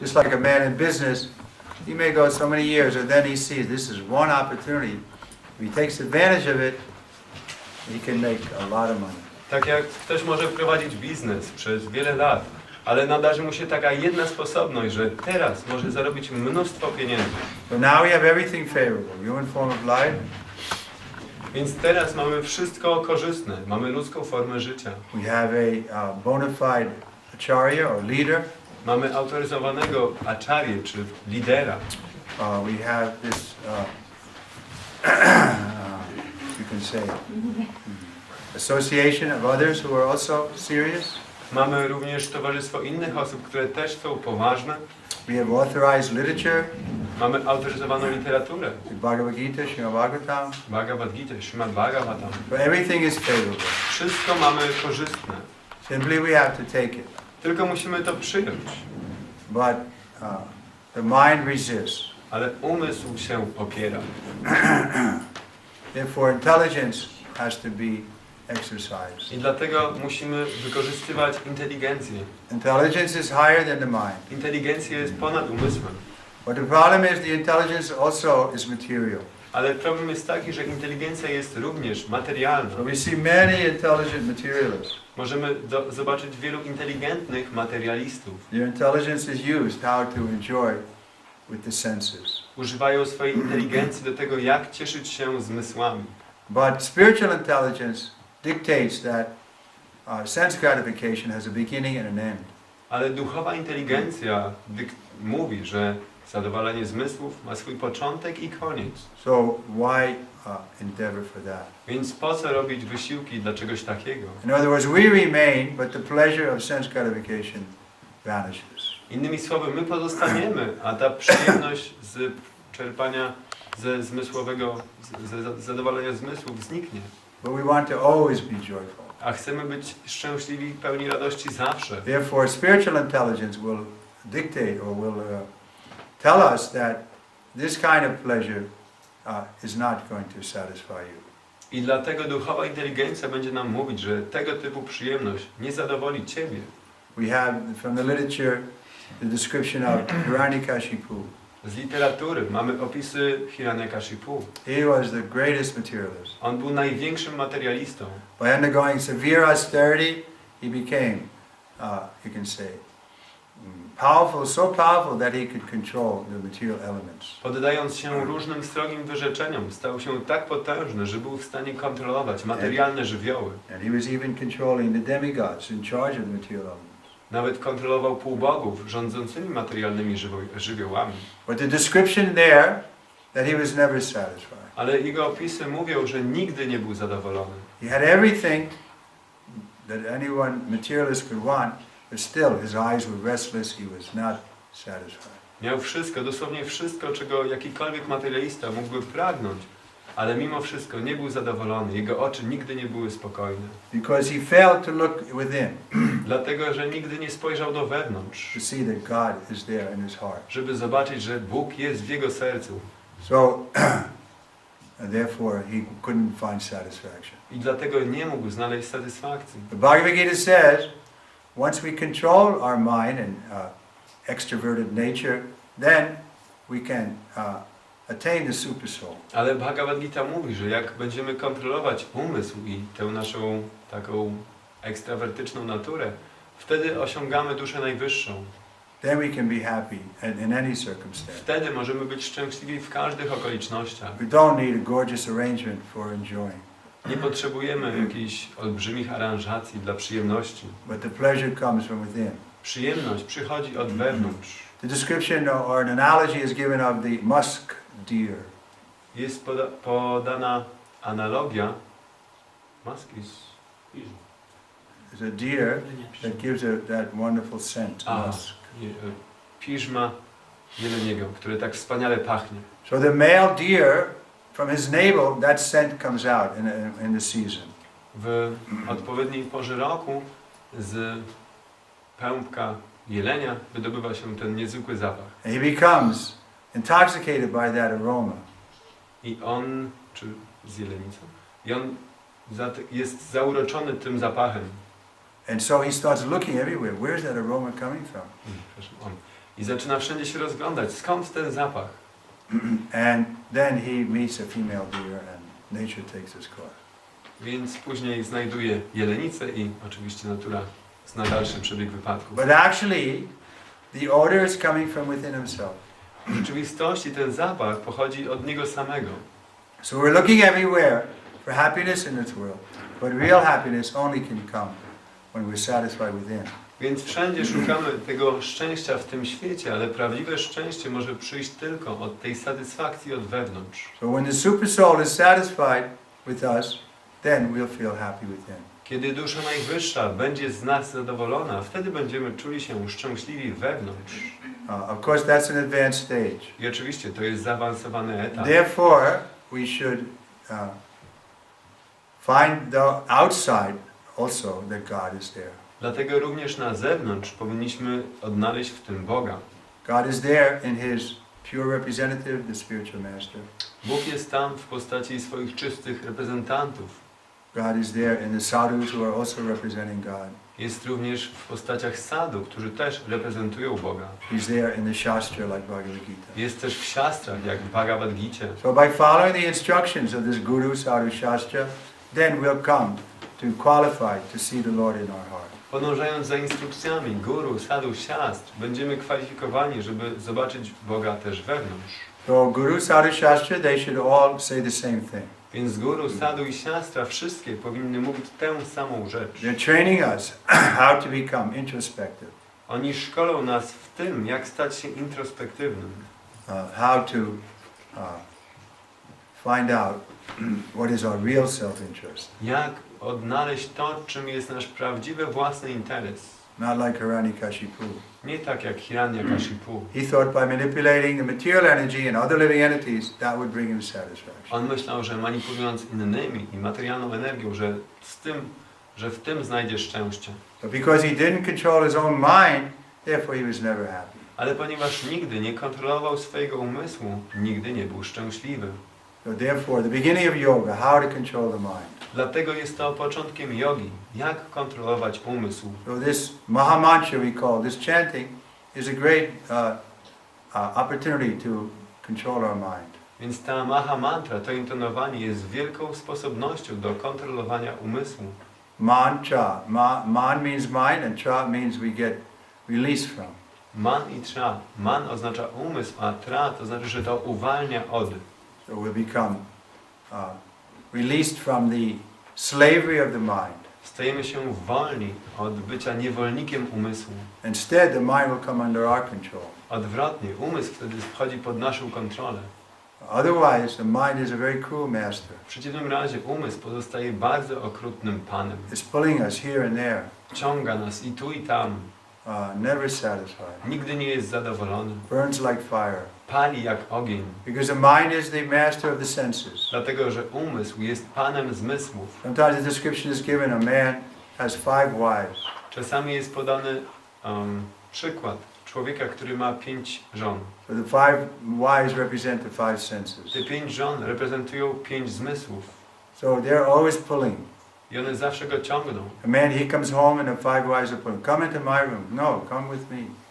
Just like a man in business, he may go so many years, and then he sees this is one opportunity. If he takes advantage of it, he can make a lot of money. Tak jak ktoś może prowadzić biznes przez wiele lat, ale nadarzy mu się taka jedna sposobność, że teraz może zarobić mnóstwo pieniędzy. So now we have everything favorable. Human form of life, Więc teraz mamy wszystko korzystne, mamy ludzką formę życia. we have a uh, bona fide acharya or leader. Mamy autoryzowanego aczarię czy lidera. Uh, we have this, uh, uh, you can say, association of others who are also serious. Mamy również towarzystwo innych osób, które też są poważne. We have authorized literature, Mamy autoryzowaną literaturę. the Bhagavad Gita, Srimad Bhagavatam. Bhagavad Gita, Srimad Bhagavatam. So everything is favorable. Wszystko mamy korzystne. Simply we have to take it. Tylko musimy to przyjąć. But uh, the mind resists. Ale umysł się opiera. Therefore, intelligence has to be exercised. I dlatego musimy wykorzystywać inteligencję. Intelligence is higher than the mind. Inteligencja jest ponad umysłem. But the problem is the intelligence also is material. Ale problem jest taki, że inteligencja jest również materialna. So we see many intelligent materialists. Możemy do, zobaczyć wielu inteligentnych materialistów. Their intelligence is used how to enjoy with the senses. Używają swojej inteligencji do tego, jak cieszyć się zmysłami. But spiritual intelligence dictates that uh, sense gratification has a beginning and an end. Ale duchowa inteligencja mówi, że zadowolenie zmysłów ma swój początek i koniec. So why uh, endeavor for that? Więc po co robić wysiłki dla czegoś takiego? In other words, we remain, but the pleasure of sense gratification vanishes. Innymi słowy, my pozostaniemy, a ta przyjemność z czerpania ze zmysłowego, z, ze z zadowolenia zmysłów zniknie. But we want to always be joyful. A chcemy być szczęśliwi, pełni radości zawsze. Therefore, spiritual intelligence will dictate or will uh, tell us that this kind of pleasure uh, is not going to satisfy you. I dlatego duchowa inteligencja będzie nam mówić, że tego typu przyjemność nie zadowoli Ciebie. We have from the literature the description of Hiranyakashipu. Z literatury mamy opisy Hiranyakashipu. He was the greatest materialist. On był największym materialistą. By undergoing severe austerity, he became, uh, you can say, powerful, so powerful that he could control the material elements. Poddając się różnym strogim wyrzeczeniom, stał się tak potężny, że był w stanie kontrolować materialne żywioły. And he was even controlling the demigods in charge of the material elements. Nawet kontrolował półbogów rządzącymi materialnymi żywiołami. But the description there that he was never satisfied. Ale jego opisy mówią, że nigdy nie był zadowolony. He had everything that anyone materialist could want, but still his eyes were restless, he was not satisfied. Miał wszystko, dosłownie wszystko, czego jakikolwiek materialista mógłby pragnąć, ale mimo wszystko nie był zadowolony. Jego oczy nigdy nie były spokojne. Because he failed to look within Dlatego, że nigdy nie spojrzał do wewnątrz, to see that God is there in his heart. żeby zobaczyć, że Bóg jest w jego sercu. So, and therefore he couldn't find satisfaction. I dlatego nie mógł znaleźć satysfakcji. The Bhagavad Gita says, once we control our mind and uh, extroverted nature, then we can uh, attain the super soul. Ale Bhagavad Gita mówi, że jak będziemy kontrolować umysł i tę naszą taką ekstrawertyczną naturę, wtedy osiągamy duszę najwyższą. Then we can be happy in, in any circumstance. Wtedy możemy być szczęśliwi w każdych okolicznościach. We don't need a gorgeous arrangement for enjoying, Nie potrzebujemy jakichś olbrzymich aranżacji dla przyjemności. but the pleasure comes from within. Przyjemność przychodzi od wewnątrz. The description or an analogy is given of the musk deer. Jest poda podana analogia. Musk is... It's a deer that gives a, that wonderful scent, Ah. musk. e, Piżma jeleniego, które tak wspaniale pachnie. So the male deer, from his navel, that scent comes out in, in the season. W odpowiedniej porze roku z pępka jelenia wydobywa się ten niezwykły zapach. And he becomes intoxicated by that aroma. I on, czy z jelenicą, i on jest zauroczony tym zapachem. And so he starts looking everywhere. Where's that aroma coming from? Mm. I zaczyna wszędzie się rozglądać, skąd ten zapach. And then he meets a female deer and nature takes its course. Więc później znajduje jelenicę i oczywiście natura zna dalszy przebieg wypadków. But actually, the odor is coming from within himself. W rzeczywistości ten zapach pochodzi od niego samego. So we're looking everywhere for happiness in this world, but real happiness only can come when we're satisfied within. Więc wszędzie szukamy tego szczęścia w tym świecie, ale prawdziwe szczęście może przyjść tylko od tej satysfakcji od wewnątrz. So when the super soul is satisfied with us, then we'll feel happy within. Kiedy dusza najwyższa będzie z nas zadowolona, wtedy będziemy czuli się szczęśliwi wewnątrz. Uh, of course, that's an advanced stage. I oczywiście to jest zaawansowany etap. Therefore, we should uh, find the outside also that God is there. Dlatego również na zewnątrz powinniśmy odnaleźć w tym Boga. God is there in His pure representative, the spiritual master. Bóg jest tam w postaci swoich czystych reprezentantów. God is there in the sadhus who are also representing God. Jest również w postaciach sadu, którzy też reprezentują Boga. He's there in the Shastra like Bhagavad Gita. Jest też w siastrach, jak w Bhagavad Gita. So by following the instructions of this Guru Sadhu Shastra, then we'll come to qualify to see the Lord in our heart. Podążając za instrukcjami guru, sadu, siastr, będziemy kwalifikowani, żeby zobaczyć Boga też wewnątrz. So Guru Sadhu Shastra, they should all say the same thing. Więc guru, sadu i siastra wszystkie powinny mówić tę samą rzecz. They're training us how to become introspective, Oni szkolą nas w tym, jak stać się introspektywnym. uh, how to uh, find out what is our real self-interest. Jak odnaleźć to, czym jest nasz prawdziwy własny interes. Not like Hiranyakashipu. Nie tak jak Hiranyakashipu. He thought by manipulating the material energy and other living entities, that would bring him satisfaction. On myślał, że manipulując innymi i materialną energią, że z tym, że w tym znajdzie szczęście. But because he didn't control his own mind, therefore he was never happy. Ale ponieważ nigdy nie kontrolował swojego umysłu, nigdy nie był szczęśliwy. So therefore, the beginning of yoga, how to control the mind. Dlatego jest to początkiem jogi. Jak kontrolować umysł? So this Mahamantra we call, this chanting, is a great uh, uh, opportunity to control our mind. Więc ta maha mantra, to intonowanie jest wielką sposobnością do kontrolowania umysłu. Mantra. Ma, man means mind and cha means we get release from. Man i tra. Man oznacza umysł, a tra to znaczy, że to uwalnia od. So we become uh, released from the slavery of the mind. Stajemy się wolni od bycia niewolnikiem umysłu. Instead, the mind will come under our control. Odwrotnie, umysł wtedy wchodzi pod naszą kontrolę. Otherwise, the mind is a very cruel master. W przeciwnym razie umysł pozostaje bardzo okrutnym panem. It's pulling us here and there, Ciąga nas i tu i tam. uh, never satisfied. Nigdy nie jest zadowolony. Burns like fire. Pali jak ogień. Because the mind is the master of the senses. Dlatego, że umysł jest panem zmysłów. Sometimes the description is given a man has five wives. Czasami jest podany um, przykład człowieka, który ma pięć żon. So the five wives represent the five senses. Te pięć żon reprezentują pięć zmysłów. So they're always pulling. I one zawsze go ciągną. A man, he comes home and the five wives are pulling. Come into my room. No, come with me.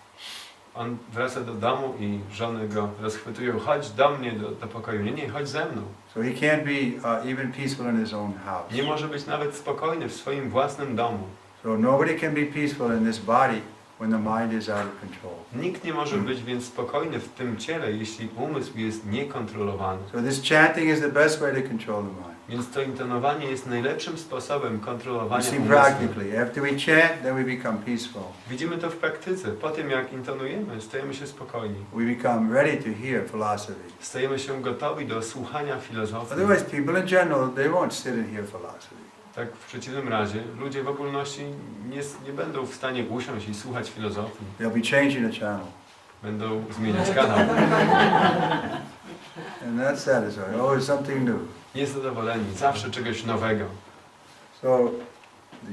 On wraca do domu i żony go rozchwytują. Chodź do mnie, do, do pokoju. Nie, nie, chodź ze mną. So he can't be uh, even peaceful in his own house. Nie może być nawet spokojny w swoim własnym domu. So nobody can be peaceful in this body when the mind is out of control. Nikt nie może być więc spokojny w tym ciele, jeśli umysł jest niekontrolowany. So this chanting is the best way to control the mind. Więc to intonowanie jest najlepszym sposobem You kontrolowania see umysłu. practically, after we chant, then we become peaceful. Widzimy to w praktyce. Po tym jak intonujemy, stajemy się spokojni. We become ready to hear philosophy. Stajemy się gotowi do słuchania filozofii. Otherwise, people in general, they won't sit and hear philosophy. Tak w przeciwnym razie ludzie w ogólności nie, nie będą w stanie usiąść i słuchać filozofii. They'll be changing the channel. Będą zmieniać kanał. And that's satisfying. Always something new. Niezadowoleni, zawsze czegoś nowego. So the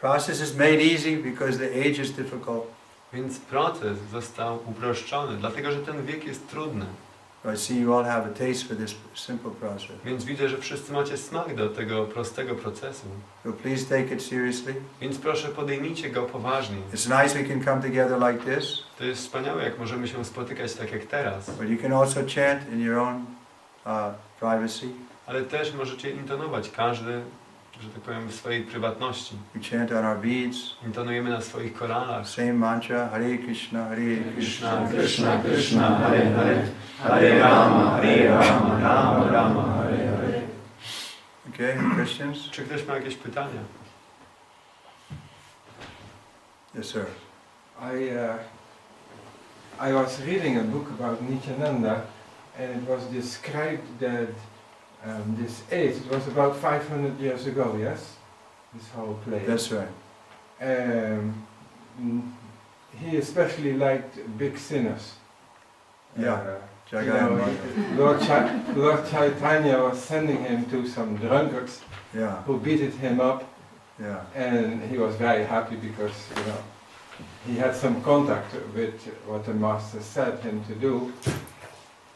process is made easy because the age is difficult. Więc proces został uproszczony, dlatego że ten wiek jest trudny. I see you all have a taste for this simple process. Więc widzę, że wszyscy macie smak do tego prostego procesu. So please take it seriously. Więc proszę podejmijcie go poważnie. It's nice we can come together like this, To jest wspaniałe, jak możemy się spotykać tak jak teraz. but you can also chant in your own uh, privacy. Ale też możecie intonować każdy, że tak powiem, w swojej prywatności. We chant on our beads, Intonujemy na swoich koralach. same mantra, Hare Krishna, Hare Krishna, Krishna, Krishna, Hare Hare, Hare Rama, Hare Rama, Rama Rama, Hare Hare. Okay, questions? Czy ktoś ma jakieś pytania? Yes, sir. I uh, I was reading a book about Nityananda, and it was described that um, this age it was about 500 years ago. Yes, this whole place. That's right. Um, he especially liked big sinners. Yeah, Uh, you know, Lord, Cha- Lord Chaitanya was sending him to some drunkards Yeah, who beated him up yeah. and he was very happy because you know he had some contact with what the master said him to do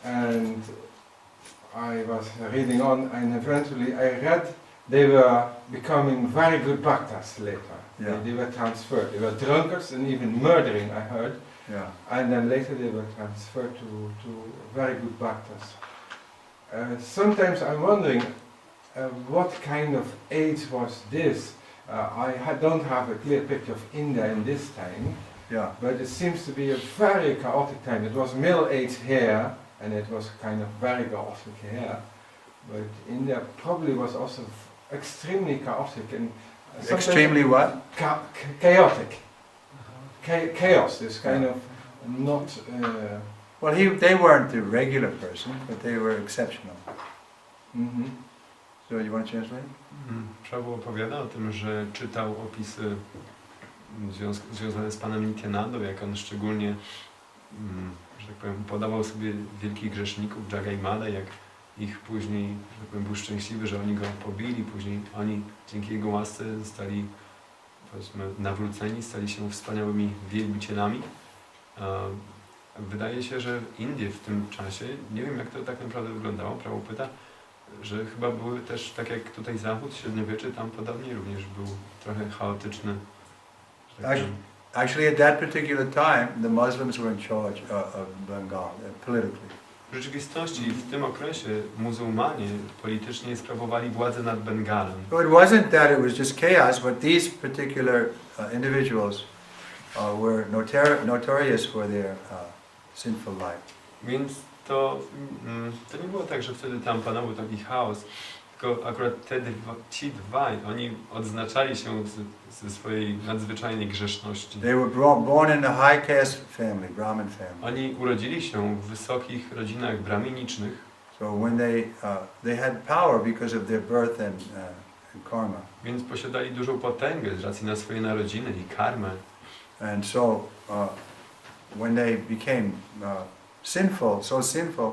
and I was reading on and eventually I read they were becoming very good bhaktas later Yeah. they, they were transferred they were drunkards and even murdering I heard Yeah. and then later they were transferred to, to very good bhaktas uh, sometimes I'm wondering uh, what kind of age was this uh, I ha- don't have a clear picture of India in this time, Yeah. but it seems to be a very chaotic time. It was middle age here, and it was kind of very chaotic here. But India probably was also f- extremely chaotic and Extremely what? cha- cha- chaotic. Cha- chaos, this kind of not. Uh, Well, he, they weren't the regular person, but they were exceptional. mhm. So you want to translate? Mm, Prabhu opowiada o tym, że czytał opisy mm, związ związane z panem Nityanandą, jak on szczególnie, mm, że tak powiem, podawał sobie wielkich grzeszników, Jagaimada, jak ich później, że tak powiem, był szczęśliwy, że oni go pobili, później oni dzięki jego łasce zostali powiedzmy nawróceni, stali się wspaniałymi wielbicielami. Wydaje się, że Indie w tym czasie, nie wiem jak to tak naprawdę wyglądało, prawo pyta, że chyba były też, tak jak tutaj Zachód, średniowiecze, tam podobnie również był trochę chaotyczny. tak Tak. Actually, at that particular time, the Muslims were in charge of Bengal uh, politically. W rzeczywistości w tym okresie muzułmanie politycznie sprawowali władzę nad Bengalem. So it wasn't that it was just chaos, but these particular uh, individuals uh, were notorious for their uh, sinful life. Więc to, mm, to nie było tak, że wtedy tam panował taki chaos, tylko akurat te dwa, ci dwaj, oni odznaczali się z, ze swojej nadzwyczajnej grzeszności. They were bro- born in a high caste family, Brahmin family. Oni urodzili się w wysokich rodzinach braminicznych, So when they uh, they had power because of their birth and, uh, and karma, więc posiadali dużą potęgę z racji na swoje narodziny i karmę. and so uh, when they became uh, sinful, so sinful,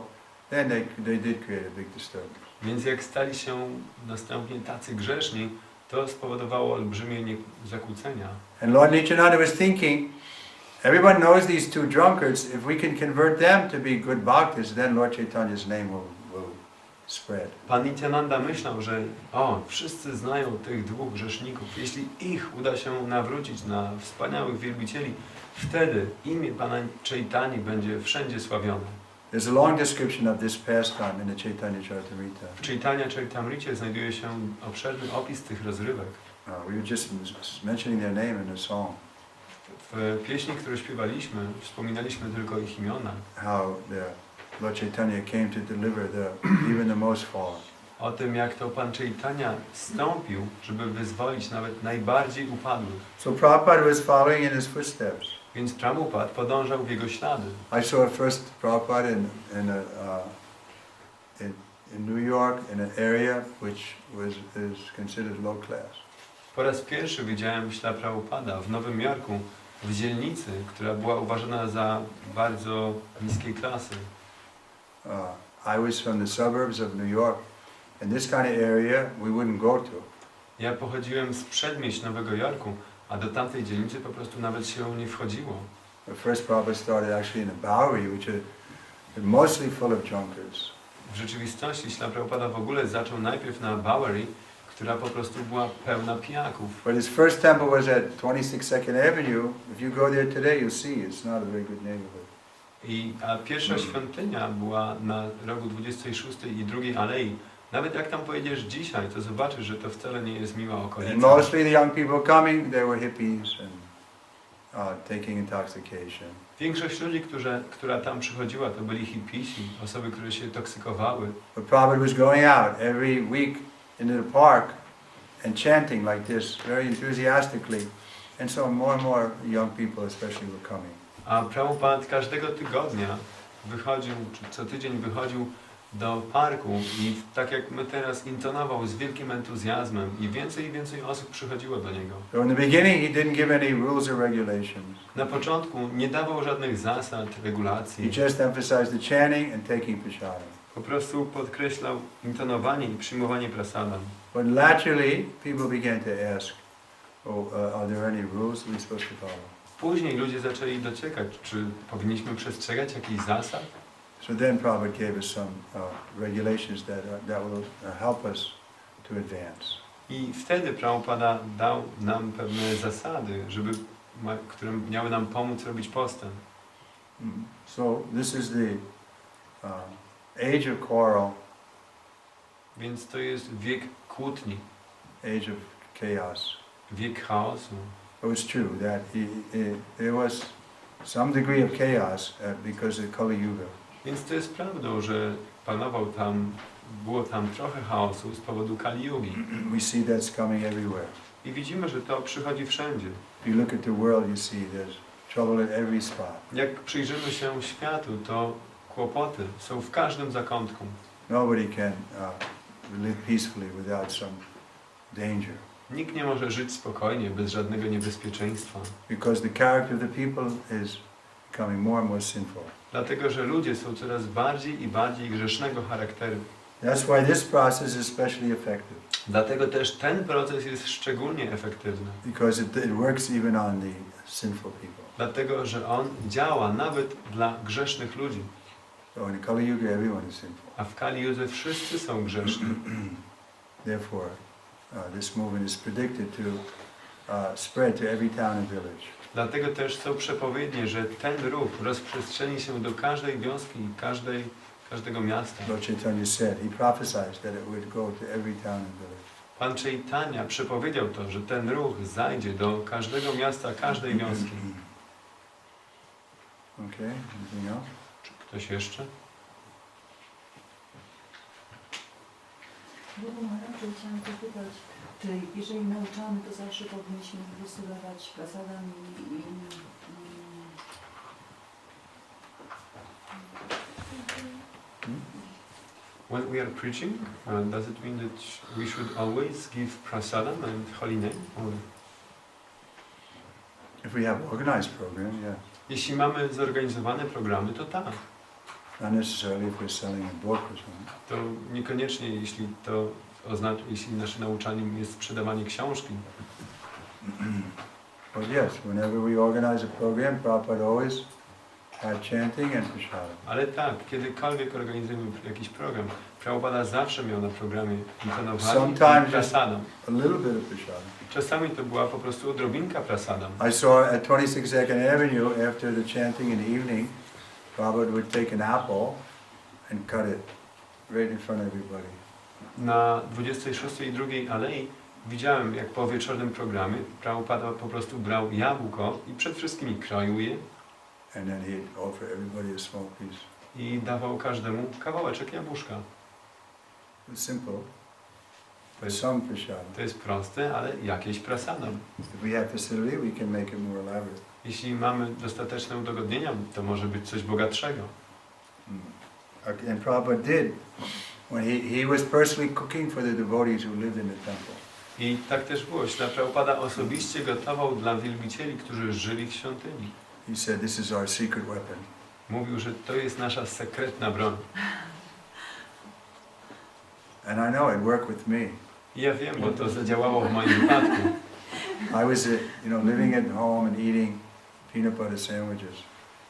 then they they did create a big disturbance. Więc jak stali się następnie tacy grzeszni, to spowodowało olbrzymie zakłócenia. And Lord Nityananda was thinking, everyone knows these two drunkards. If we can convert them to be good bhaktas, then Lord Chaitanya's name will, will spread. Pan Nityananda myślał, że o, wszyscy znają tych dwóch grzeszników. Jeśli ich uda się nawrócić na wspaniałych wielbicieli, wtedy imię Pana Chaitani będzie wszędzie sławione. There's a long description of this pastime in the Chaitanya Charitamrita. W Chaitanya Charitamricie znajduje się obszerny opis tych rozrywek. Uh, we were just mentioning their name in the song, W pieśni, które śpiewaliśmy, wspominaliśmy tylko ich imiona. how the Lord Chaitanya came to deliver the even the most fallen. O tym, jak to Pan Chaitanya stąpił, żeby wyzwolić nawet najbardziej upadłych. So Prabhupada was following in his footsteps. Więc Prabhupada podążał w jego ślady. I saw first Prabhupada in, in, a, uh, in, in New York in an area which was is considered low class. Po raz pierwszy widziałem ślad Prabhupada w Nowym Jorku, w dzielnicy, która była uważana za bardzo niskiej klasy. Uh, I was from the suburbs of New York, and this kind of area we wouldn't go to. Ja pochodziłem z przedmieść Nowego Jorku, a do tamtej dzielnicy po prostu nawet się nie wchodziło. The first Prabhupada started actually in a Bowery, which is mostly full of drunkards. W rzeczywistości Śla Prabhupada w ogóle zaczął najpierw na Bowery, która po prostu była pełna pijaków. But his first temple was at 26 Second Avenue. If you go there today, you'll see it's not a very good neighborhood. I, a pierwsza świątynia była na rogu 26 i drugiej alei. Nawet jak tam pojedziesz dzisiaj, to zobaczysz, że to wcale nie jest miła And okolica. mostly the young people coming, they were hippies and uh, taking intoxication. Większość ludzi, którzy, która tam przychodziła, to byli hipisi, osoby, które się toksykowały. But Prabhupada was going out every week into the park and chanting like this very enthusiastically. And so more and more young people especially were coming. A Prabhupada każdego tygodnia wychodził, czy co tydzień wychodził do parku i tak jak my teraz intonował z wielkim entuzjazmem i więcej i więcej osób przychodziło do niego. So in the beginning he didn't give any rules or regulations. Na początku nie dawał żadnych zasad, He regulacji. just emphasized the chanting and taking prasadam. Po prostu podkreślał intonowanie i przyjmowanie prasadam. But naturally people began to ask, oh, uh, are there any rules we're supposed to follow? Później ludzie zaczęli dociekać, czy powinniśmy przestrzegać jakichś zasad. So then Prabhupada gave us some uh, regulations that, uh, that will uh, help us to advance. I wtedy Prabhupada dał nam pewne zasady, żeby, które miały nam pomóc robić postęp. Mm. So this is the uh, age of quarrel, Więc to jest wiek kłótni, age of chaos. wiek chaosu. It was true that he, he, there was some degree of chaos uh, because of Kali Yuga. Więc to jest prawdą, że panował tam, było tam trochę chaosu z powodu Kali Yugi. We see that's coming everywhere. I widzimy, że to przychodzi wszędzie. If you look at the world, you see there's trouble at every spot. Jak przyjrzymy się światu, to kłopoty są w każdym zakątku. Nobody can uh, live peacefully without some danger Nikt nie może żyć spokojnie, bez żadnego niebezpieczeństwa. because the character of the people is becoming more and more sinful. Dlatego, że ludzie są coraz bardziej i bardziej grzesznego charakteru. That's why this process is especially effective Dlatego też ten proces jest szczególnie efektywny. because it, it works even on the sinful people. Dlatego, że on działa nawet dla grzesznych ludzi. So in Kali Yuga, everyone is sinful. A w Kali Judze wszyscy są grzeszni. Therefore, uh, this movement is predicted to uh, spread to every town and village. Dlatego też są przepowiednie, że ten ruch rozprzestrzeni się do każdej wioski i każdej, każdego miasta. Lord Chaitanya said, he prophesied that it would go to every town and village. Pan Chaitanya przepowiedział to, że ten ruch zajdzie do każdego miasta, każdej wioski. Okay, anything else? Czy ktoś jeszcze? Guru Maharaju, chciałam zapytać, czy jeżeli nauczamy, to zawsze powinniśmy po prostu dawać prasadam i, i, i When we are preaching, uh, does it mean that we should always give prasadam and holy name? Or If we have organized program, yeah. jeśli mamy zorganizowane programy, to tak. Not necessarily if we're selling a book or something. To niekoniecznie, jeśli to oznacza, jeśli naszym nauczaniem jest sprzedawanie książki. But yes, whenever we organize a program, Prabhupada always had chanting and prasadam. Ale tak, kiedykolwiek organizujemy jakiś program, Prabhupada zawsze miał na programie intonowanie Sometimes prasadam. A little bit of prasadam. Czasami to była po prostu odrobinka prasadam. I saw at 26nd Avenue, after the chanting in the evening, Prabhupada would take an apple and cut it right in front of everybody. Na 26 i 2 alei widziałem, jak po wieczornym programie Prabhupada po prostu brał jabłko i przed wszystkimi kroił je And then he'd offer everybody a small piece. i dawał każdemu kawałeczek jabłuszka. It's simple, To jest, some prasadam. to jest proste, ale jakieś prasadam. If we have facility, we can make it more elaborate. Jeśli mamy dostateczne udogodnienia, to może być coś bogatszego. Mm. Okay, And Prabhupada did, when he, he was personally cooking for the devotees who lived in the temple. I tak też było. Śla Prabhupada osobiście gotował dla wielbicieli, którzy żyli w świątyni. He said, this is our secret weapon. Mówił, że to jest nasza sekretna broń. And I know it worked with me. I ja wiem, bo to zadziałało w moim wypadku. I was, uh, you know, living at home and eating peanut butter sandwiches.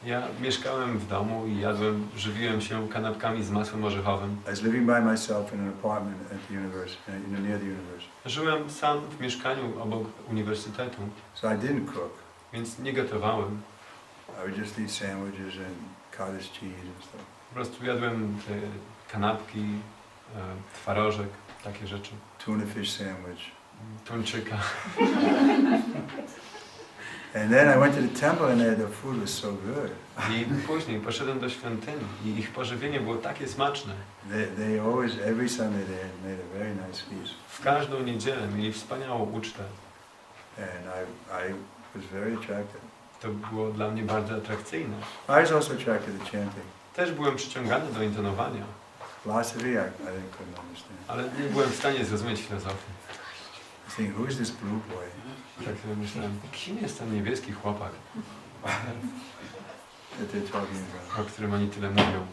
Ja mieszkałem w domu i jadłem, żywiłem się kanapkami z masłem orzechowym. I was living by myself in an apartment at the university, you know, near the university. Żyłem sam w mieszkaniu obok uniwersytetu, So I didn't cook. więc nie gotowałem. I would just eat sandwiches and cottage cheese and stuff. Po prostu jadłem te kanapki, e, twarożek, takie rzeczy. Tuna fish sandwich. Tuńczyka. And then I went to the temple and there, the food was so good. I później poszedłem do świątyni i ich pożywienie było takie smaczne. They, they always, every Sunday they made a very nice feast. W każdą niedzielę mieli wspaniałą ucztę. And I, I was very attracted. To było dla mnie bardzo atrakcyjne. I was also attracted to chanting. Też byłem przyciągany do intonowania, Philosophy, I, I couldn't understand. ale nie byłem w stanie zrozumieć filozofii. I thinking, who is this blue boy? Tak sobie myślałem, kim jest ten niebieski chłopak, that they're talking about. o którym oni tyle mówią.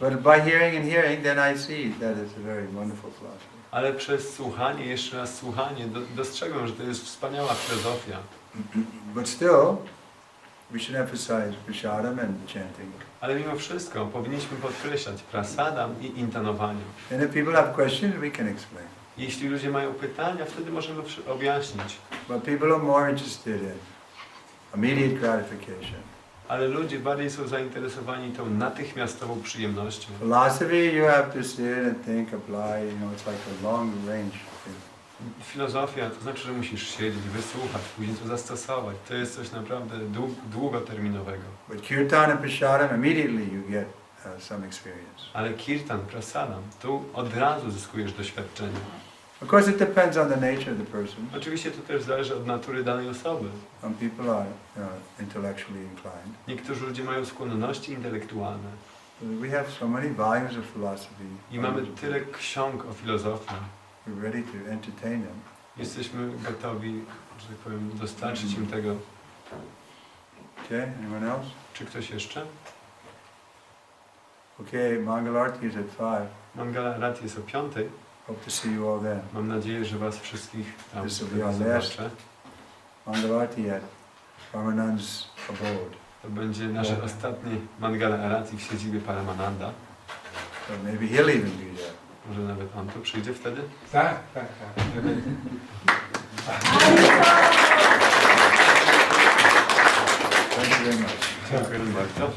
But by hearing and hearing, then I see that it's a very wonderful philosophy. Ale przez słuchanie, jeszcze raz słuchanie, do, dostrzegłem, że to jest wspaniała filozofia. But still, we should emphasize prasadam and chanting. Ale mimo wszystko powinniśmy podkreślać prasadam i intonowanie. And if people have questions, we can explain. Jeśli ludzie mają pytania, wtedy możemy objaśnić. But people are more interested in immediate gratification. Ale ludzie bardziej są zainteresowani tą natychmiastową przyjemnością. Philosophy, you have to sit and think, apply, you know, it's like a long range thing. Filozofia to znaczy, że musisz siedzieć, wysłuchać, później to zastosować. To jest coś naprawdę dłu- długoterminowego. But kirtan and prasadam, immediately you get uh, some experience. Ale kirtan, prasadam, tu od razu zyskujesz doświadczenie. Of course, it depends on the nature of the person. Oczywiście to też zależy od natury danej osoby. Some people are you know, intellectually inclined. Niektórzy ludzie mają skłonności intelektualne We have so many volumes of philosophy. i mamy tyle ksiąg o filozofii. We're ready to entertain them. Jesteśmy gotowi, że tak powiem, dostarczyć im tego. Okay, anyone else? Czy ktoś jeszcze? Okay, Mangalarti is at five. Mangala Rat jest o piątej. Hope to see you all then. Mam nadzieję, że Was wszystkich tam This will be our last. zobaczę. Mangalarti at Ramanand's abode. To będzie nasze ostatnie Mangala Arati w siedzibie Paramananda. So maybe he'll even be there. Może nawet on tu przyjdzie wtedy? Tak, tak, tak. Thank you very much. Dziękuję bardzo.